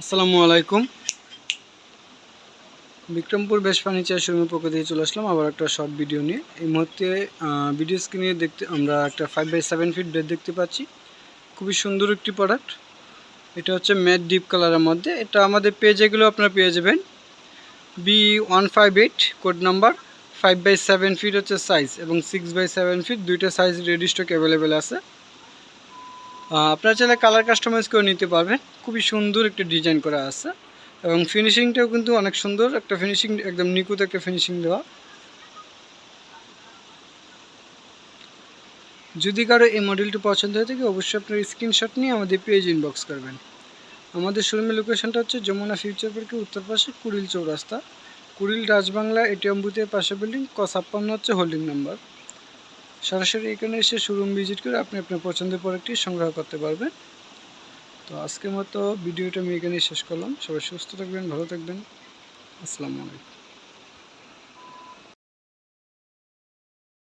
আসসালামু আলাইকুম। বিক্রমপুর বেশ ফার্নিচার শোরুমের পক্ষ থেকে চলে আসলাম আবার একটা শর্ট ভিডিও নিয়ে। এই মুহূর্তে ভিডিও স্ক্রিনে দেখতে আমরা একটা five by seven feet bed দেখতে পাচ্ছি। খুবই সুন্দর একটি প্রোডাক্ট এটা হচ্ছে ম্যাট ডিপ কালারের মধ্যে। এটা আমাদের পেজেগুলো আপনারা পেয়ে যাবেন। B one five eight code number five by seven feet হচ্ছে সাইজ এবং সিক্স বাই সেভেন ফিট দুইটা সাইজ রেডি স্টক অ্যাভেলেবেল আছে। আপনারা চাইলে কালার কাস্টমাইজ করে নিতে পারবেন। খুবই সুন্দর একটা ডিজাইন করা আছে। এবং ফিনিশিংটাও কিন্তু অনেক সুন্দর। একটা ফিনিশিং একদম নিখুঁত একটা ফিনিশিং দেওয়া। যদি কারও এই মডেলটি পছন্দ হয়ে থাকে, অবশ্যই আপনার স্ক্রিনশট নিয়ে আমাদের পেজ ইনবক্স করবেন। আমাদের শোরুমের লোকেশনটা হচ্ছে যমুনা ফিউচার পার্কের উত্তর পাশে কুড়িল চৌরাস্তা। কুড়িল রাজবাংলা এটিএম বুথের পাশে বিল্ডিং ক ছাপ্পান্ন হচ্ছে হোল্ডিং নাম্বার সরাসরি এখানে এসে শোরুম ভিজিট করে আপনি আপনার পছন্দের প্রোডাক্টটি সংগ্রহ করতে পারবেন। তো আজকের মতো ভিডিওটা আমি এখানেই শেষ করলাম। সবাই সুস্থ থাকবেন, ভালো থাকবেন। আসসালামু আলাইকুম।